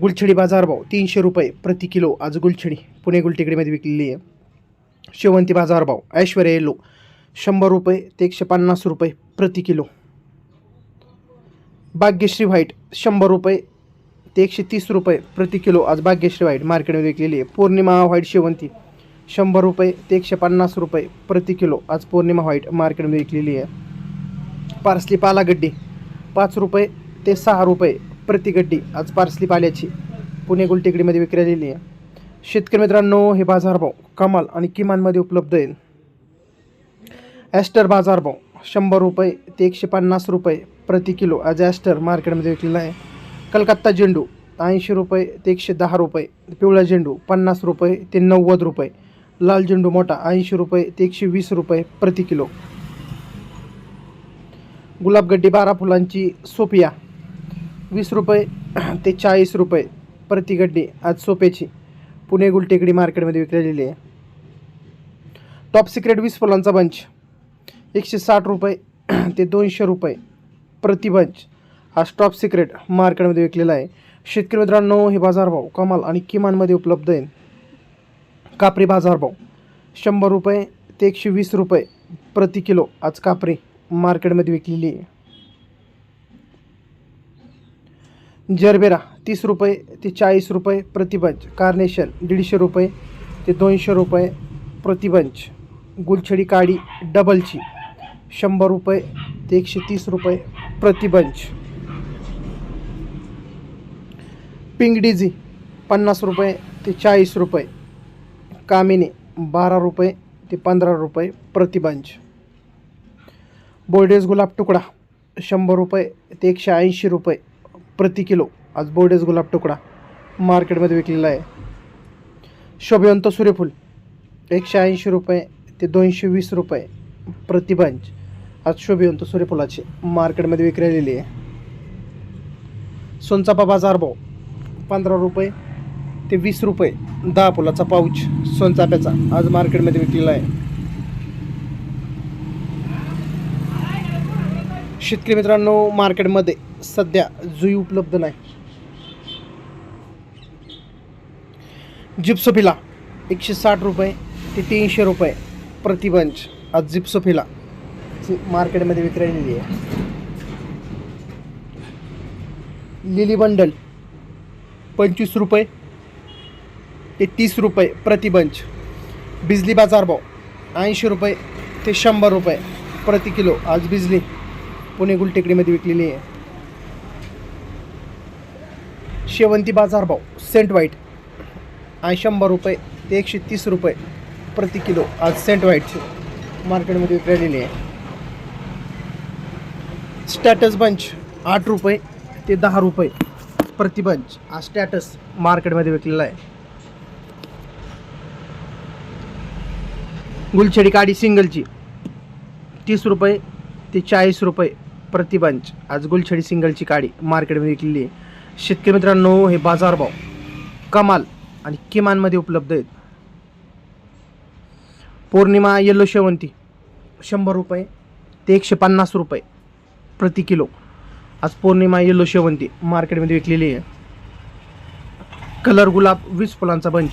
गुलछडी बाजारभाव तीनशे रुपये प्रति किलो. आज गुलछडी पुणे गुलटेकडीमध्ये विकलेली आहे. शेवंती बाजारभाव ऐश्वर्या येलो शंभर रुपये ते एकशे पन्नास रुपये प्रति किलो. भाग्यश्री व्हाईट शंभर रुपये ते एकशे तीस रुपये प्रति किलो. आज भाग्यश्री व्हाईट मार्केटमध्ये विकलेली आहे. पौर्णिमा व्हाईट शेवंती शंभर रुपये ते एकशे पन्नास रुपये प्रति किलो. आज पौर्णिमा व्हाईट मार्केटमध्ये विकलेली आहे. पार्सली पालागड्डी पाच रुपये ते सहा रुपये प्रतिगड्डी आज पार्सली पाल्याची. पुणे गुलटेकडीमध्ये विक्रेलेली आहे. शेतकरी मित्रांनो हे बाजारभाव कमाल आणि किमानमध्ये उपलब्ध आहे ॲस्टर बाजारभाव शंभर रुपये ते एकशे पन्नास रुपये प्रति किलो आज ॲस्टर मार्केटमध्ये विकलेला आहे. कलकत्ता झेंडू ऐंशी रुपये ते एकशे दहा रुपये पिवळा झेंडू पन्नास रुपये ते नव्वद रुपये लाल झेंडू मोठा ऐंशी रुपये ते एकशे वीस रुपये प्रति किलो. गुलाबगड्डी बारा फुलांची सोपिया वीस रुपये ते चाळीस रुपये प्रति गड्डी आज सोप्याची. पुणे गुलटेकडी मार्केटमध्ये विकलेली आहे. टॉप सिक्रेट वीस फुलांचा बंच एकशे साठ रुपये ते दोनशे रुपये प्रति बंच हा टॉप सिक्रेट मार्केटमध्ये विकलेला आहे. शेतकरी मित्रांनो हे बाजारभाव कमाल आणि किमानमध्ये उपलब्ध आहे. कापरी बाजारभाव शंभर रुपये ते एकशे वीस रुपये प्रति किलो आज कापरी मार्केटमध्ये विकलेली आहे. जरबेरा तीस रुपये ते चाळीस रुपये प्रतिबंच. कार्नेशन दीडशे रुपये ते दोनशे रुपये प्रतिबंच. गुलछडी काडी डबलची. शंभर रुपये ते एकशे तीस रुपये प्रतिबंच. पिंक डिझी पन्नास रुपये ते चाळीस रुपये. कामिनी बारा रुपये ते पंधरा रुपये प्रतिबंच. बोर्डेस गुलाब तुकडा शंभर रुपये ते एकशे ऐंशी रुपये प्रति किलो. आज बोर्डेज गुलाब तुकडा मार्केटमध्ये विकलेला आहे. शोभवंत सूर्यफूल एकशे ऐंशी रुपये ते दोनशे वीस रुपये प्रतिबंच आज शोभवंत सूर्यफुलाची मार्केटमध्ये विक्रेलेली आहे. सोनचापा बाजार भाव पंधरा रुपये ते वीस रुपये दहा फुलाचा पाऊच सोनचाप्याचा आज मार्केटमध्ये विकलेला आहे. शेतकरी मित्रांनो मार्केटमध्ये सध्या जुई उपलब्ध नाही. जिप्सोफिला एकशे साठ रुपये ते तीनशे रुपये प्रतिबंच आज जिप्सोफिला मार्केटमध्ये विक्रेलेली आहे. लिली बंडल पंचवीस रुपये ते तीस रुपये प्रतिबंच बिजली बाजार भाव ऐंशी रुपये ते शंभर रुपये प्रति किलो. आज बिजली पुणे गुलटेकडीमध्ये विकलेली आहे. शेवंती बाजार भाव सेंट वाईट आणि शंभर रुपये ते एकशे तीस रुपये प्रति किलो आज सेंट वाईटचे मार्केटमध्ये विकलेली आहे. स्टॅटस बंच आठ रुपये ते दहा रुपये प्रति बंच हा स्टॅटस मार्केटमध्ये विकलेला आहे. गुलछडी काडी सिंगलची तीस रुपये ते चाळीस रुपये प्रति बंच आज गुलछडी सिंगलची काडी मार्केटमध्ये विकलेली आहे. शेतकरी मित्रांनो हे बाजारभाव कमाल आणि किमानमध्ये उपलब्ध आहेत. पौर्णिमा येल्लो शेवंती शंभर रुपये ते एकशे पन्नास रुपये प्रति किलो. आज पौर्णिमा येल्लो शेवंती मार्केटमध्ये विकलेली आहे. कलर गुलाब वीस फुलांचा बंच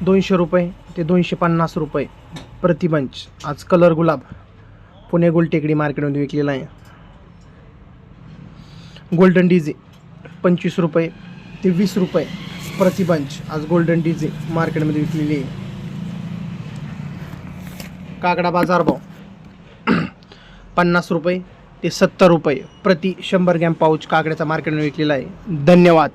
दोनशे रुपये ते दोनशे पन्नास रुपये प्रति बंच. आज कलर गुलाब पुणे गोलटेकडी मार्केटमध्ये विकलेला आहे. गोल्डन डीजे पंचवीस रुपये ते वीस रुपये प्रतिबंच आज गोल्डन डीजे मार्केटमध्ये विकलेली आहे. काकडा बाजारभाव पन्नास रुपये ते सत्तर रुपये प्रति शंभर ग्रॅम पाऊच काकड्याचा मार्केटमध्ये विकलेला आहे. धन्यवाद.